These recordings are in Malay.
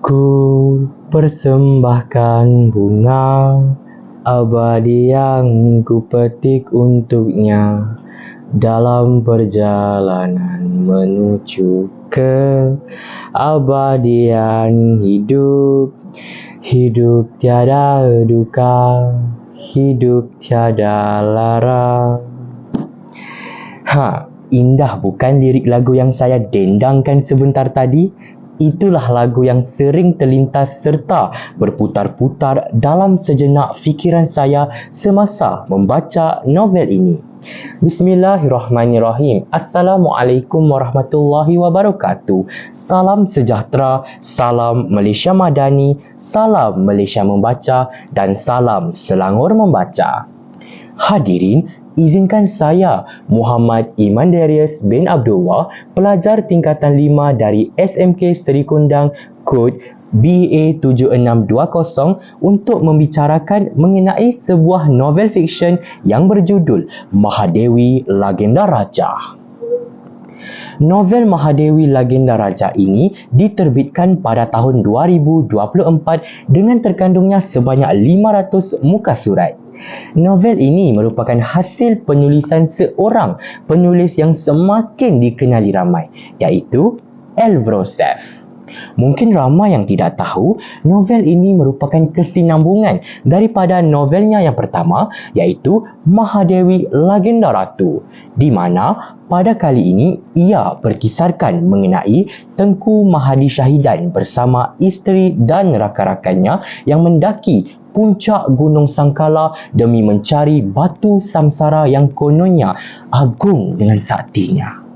Ku persembahkan bunga abadi yang ku petik untuknya dalam perjalanan menuju ke abadian hidup hidup tiada duka hidup tiada lara Ha, indah bukan lirik lagu yang saya dendangkan sebentar tadi? Itulah lagu yang sering terlintas serta berputar-putar dalam sejenak fikiran saya semasa membaca novel ini. Bismillahirrahmanirrahim. Assalamualaikum warahmatullahi wabarakatuh. Salam sejahtera, salam Malaysia Madani, salam Malaysia Membaca dan salam Selangor Membaca. Hadirin, izinkan saya Muhammad Iman Darius bin Abdullah pelajar tingkatan 5 dari SMK Seri Kundang kod BA7620 untuk membicarakan mengenai sebuah novel fiksyen yang berjudul Mahadewi Lagenda Raja. Novel Mahadewi Lagenda Raja ini diterbitkan pada tahun 2024 dengan terkandungnya sebanyak 500 muka surat. Novel ini merupakan hasil penulisan seorang penulis yang semakin dikenali ramai iaitu Elvrosef. Mungkin ramai yang tidak tahu, novel ini merupakan kesinambungan daripada novelnya yang pertama iaitu Mahadewi Lagenda Ratu di mana pada kali ini ia berkisarkan mengenai Tengku Mahadi Syahidan bersama isteri dan rakan-rakannya yang mendaki puncak Gunung Sangkala demi mencari batu samsara yang kononnya agung dengan saktinya.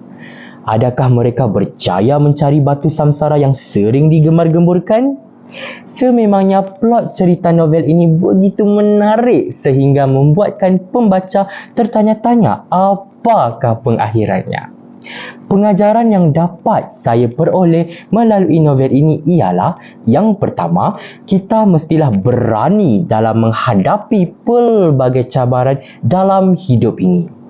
Adakah mereka berjaya mencari batu samsara yang sering digemar-gemburkan? Sememangnya plot cerita novel ini begitu menarik sehingga membuatkan pembaca tertanya-tanya apakah pengakhirannya. Pengajaran yang dapat saya peroleh melalui novel ini ialah yang pertama, kita mestilah berani dalam menghadapi pelbagai cabaran dalam hidup ini.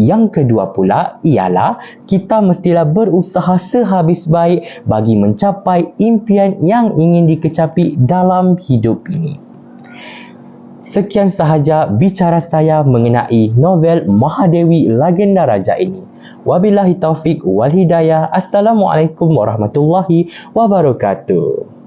Yang kedua pula ialah kita mestilah berusaha sehabis baik bagi mencapai impian yang ingin dikecapi dalam hidup ini. Sekian sahaja bicara saya mengenai novel Mahadewi Lagenda Raja ini. Wabillahi taufik wal hidayah. Assalamualaikum warahmatullahi wabarakatuh.